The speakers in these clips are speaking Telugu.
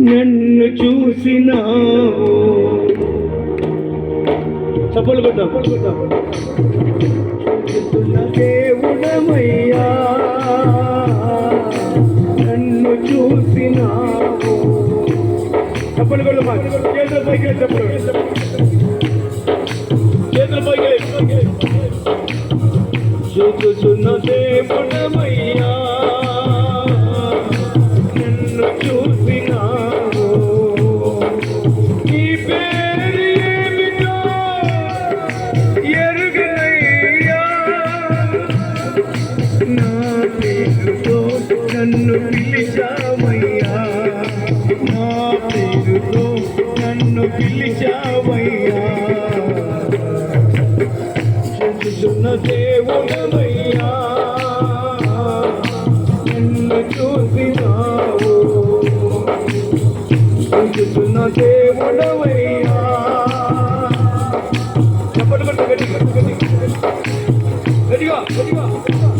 నన్ను చూసినావు. చప్పలు కొట్టాం. దేవుడమయ్యా నన్ను చూసినావు. చప్పలు కొట్టమా చేతుల పైకి చెప్పలు చేతుల పైకి చూచుచున్న దేవుడమయ్యా నన్ను చూసినా నన్ను పిలిచావయ్యా. చూస్తున్న దేవుడవయ్యా. నిన్ను చూసినావు. చూస్తున్న దేవుడవయ్యా. చెప్పండి గట్టిగా గట్టిగా గట్టిగా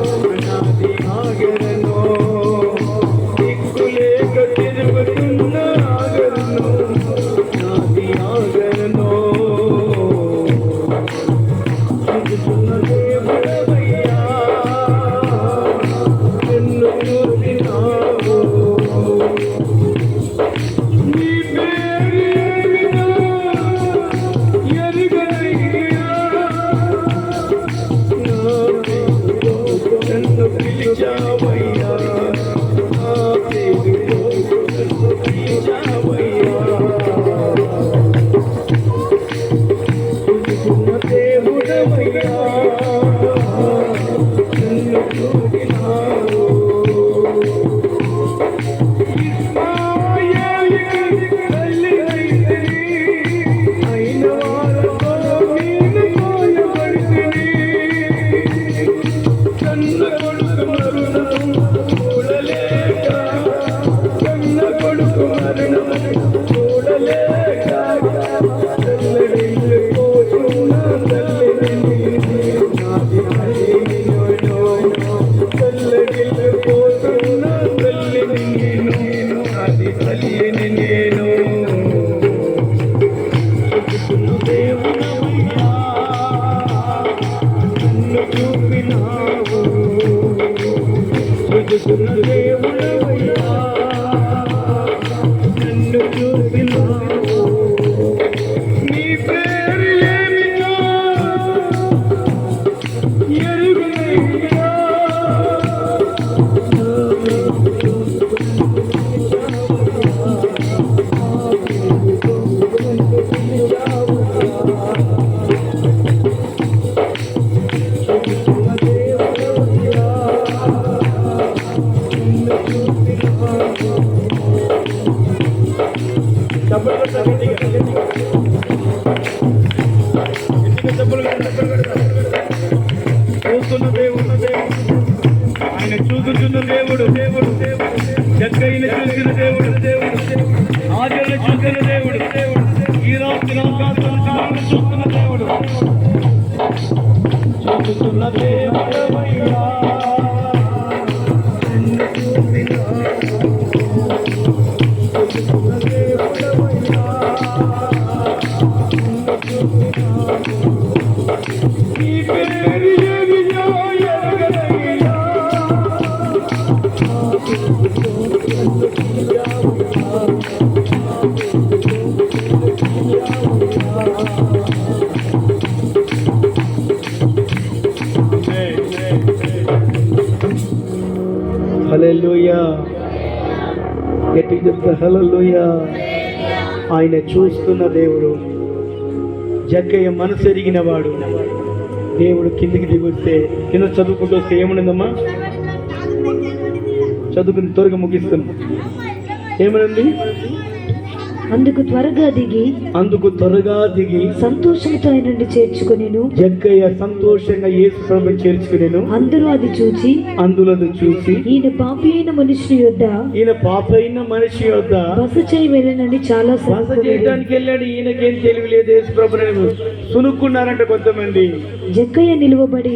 the way. கட்டினின் love you. హలెల్లుయా. గట్టిగా చెప్తే హలెల్లుయా. ఆయన చూస్తున్న దేవుడు జగ్గయ్య మనసు ఎరిగిన వాడు. దేవుడు కిందికి దిగుస్తే కింద చదువుకుంటూ వస్తే ఏమనిందమ్మా చదువుకుని త్వరగా ముగిస్తున్నాం ఏమనండి అందుకు త్వరగా దిగి అందుకు త్వరగా దిగి సంతోషంతో ఆయనని చేర్చుకునేను. జగ్గయ్య సంతోషంగా యేసు ప్రభు చేర్చుకునేను. అందరూ అది చూచి అందులో చూసి ఈయన పాపి అయిన మనుషుని యొద్ద ఈయన పాపైన మనిషి వద్ద బస చేయి వెళ్ళనని చాలా బస సంతోషం చేయడానికి వెళ్ళాడు. ఈయనకేం తెలివి లేదు యేసు ప్రభుని. సునుక్కున్నారంట కొంతమంది. జక్కయ్య నిలువబడి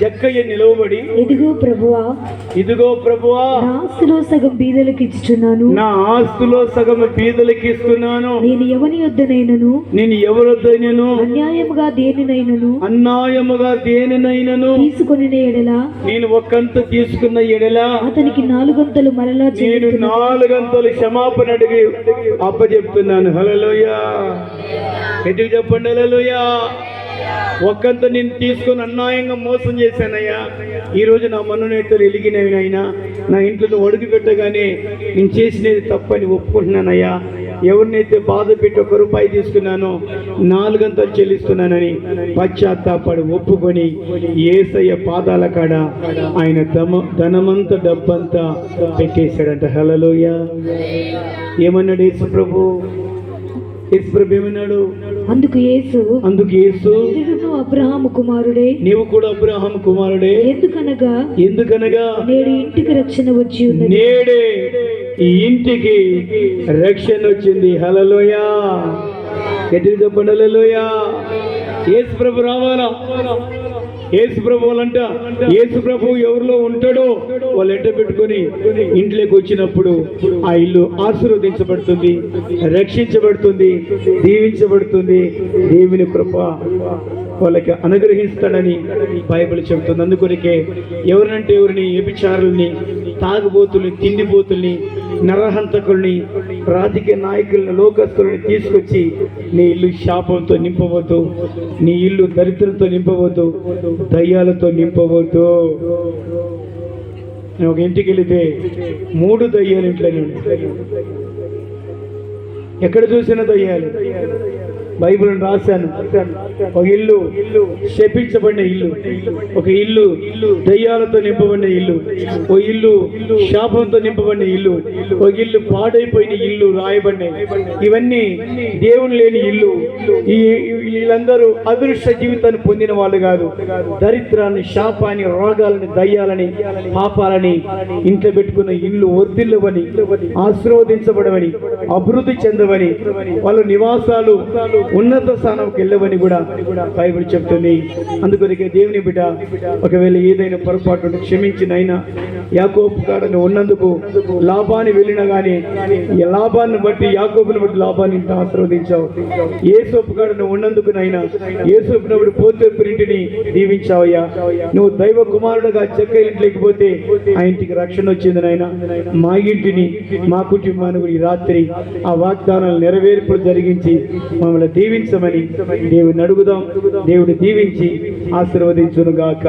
జక్కయ్య నిలవబడి ఎదిగో ప్రభువా ఇదిగో ప్రభువా నా ఆస్తిలో సగం బీదలకు ఇచ్చుచున్నాను. నా ఆస్తులో సగం బీదలకి ఇస్తున్నాను. నేను ఎవని యొద్దనైనను నేను ఎవరొద్దైనను అన్యాయముగా దేనినైనను? అన్యాయముగా దేనినైనను? తీసుకొని ఎడల? నేను ఒక్కంత తీసుకున్న ఎడల? అతనికి నాలుగొంతలు మరలా నేను. నాలుగంతలు క్షమాపణ అడిగి అప్పచెప్తున్నాను. హలలోయ ఎటుకు చెప్పండి? హలలోయ ఒక్కంత నేను తీసుకొని అన్యాయంగా మోసం చేశానయ్యా. ఈరోజు నా మనోనేతలు ఎలిగినవి అయినా నా ఇంట్లో నువ్వు అడుగు పెట్టగానే నేను చేసినది తప్పని ఒప్పుకుంటున్నానయ్యా. ఎవరినైతే బాధ పెట్టి ఒక రూపాయి తీసుకున్నానో నాలుగంతలు చెల్లిస్తున్నానని పశ్చాత్తాపడి ఒప్పుకొని ఏసయ్య పాదాల కాడ ఆయన దమ ధనమంతా డబ్బంతా పెట్టేశాడంట. హలలోయ ఏమన్నాడు యేసు ప్రభు యేసు ప్రభు ఏమన్నాడు అందుకు యేసు అందుకు యేసు ఇతడును అబ్రహాము కుమారుడే. నీవు కూడా కుమారుడే. ఎందుకనగా ఎందుకనగా నేడు ఇంటికి రక్షణ వచ్చి ఉన్నది. నేడే ఈ ఇంటికి రక్షణ వచ్చింది. హలలోయ ఎదురు చెప్పండి హలలోయ యేసు ప్రభు రావాలా? యేసు ప్రభు వాళ్ళంట యేసు ప్రభు ఎవరిలో ఉంటాడో వాళ్ళు ఎంట పెట్టుకొని ఇంట్లోకి వచ్చినప్పుడు ఆ ఇల్లు ఆశీర్వదించబడుతుంది రక్షించబడుతుంది దీవించబడుతుంది. దేవుని కృప వాళ్ళకి అనుగ్రహిస్తాడని బైబిల్ చెబుతుంది. అందుకొరికే ఎవరినంటే ఎవరిని వ్యభిచారుల్ని తాగుబోతుల్ని తిండిబోతుల్ని నరహంతకుల్ని రాజకీయ నాయకుల్ని లోకస్తుల్ని తీసుకొచ్చి నీ ఇల్లు శాపంతో నింపవద్దు నీ ఇల్లు దరిద్రంతో నింపవద్దు దయ్యాలతో నింపవద్దు. నేను ఒక ఇంటికి వెళితే మూడు దయ్యాలు ఇంట్లోనే ఉన్నాయి. ఎక్కడ చూసిన దయ్యాలు? బైబిల్ రాశాను. ఒక ఇల్లు శపించబడిన ఇల్లు ఒక ఇల్లు దయ్యాలతో నింపబడిన ఇల్లు ఒక ఇల్లు శాపంతో నింపబడిన ఇల్లు ఒక ఇల్లు పాడైపోయిన ఇల్లు రాయబడినాయి ఇవన్నీ దేవుని లేని ఇల్లు. ఈ వీళ్ళందరూ అదృష్ట జీవితాన్ని పొందిన వాళ్ళు కాదు. దరిద్రాన్ని శాపాన్ని రోగాలని దయ్యాలని పాపాలని ఇంట్లో పెట్టుకున్న ఇల్లు వర్దిల్లవని ఆశీర్వదించబడవని అభివృద్ధి చెందవని వాళ్ళ నివాసాలు ఉన్నత స్థానంకి వెళ్ళవని కూడా బైబిల్ చెప్తుంది. అందుకొరికే దేవుని బిడ్డ ఒకవేళ ఏదైనా పొరపాటు ఉంటే క్షమించినైనా యాకోబు కాడని ఉన్నందుకు లాభాన్ని వెళ్ళినా కానీ లాభాన్ని బట్టి యాకోబుని బట్టి లాభాన్ని ఇంత ఆశీర్వదించావు. ఏ సోపు కాడని ఉన్నందుకునైనా ఏ సోపునప్పుడు పోతే ప్రింటిని దీవించావయ్యా. నువ్వు దైవ కుమారుడుగా చెక్క ఇంట్లోకి పోతే ఆ ఇంటికి రక్షణ వచ్చింది నాయన. మా ఇంటిని మా కుటుంబానికి రాత్రి ఆ వాగ్దానాలు నెరవేర్పులు జరిగించి మమ్మల్ని దీవించమని దేవుని అడుగుదాం. దేవుడు దీవించి ఆశీర్వదించును గాక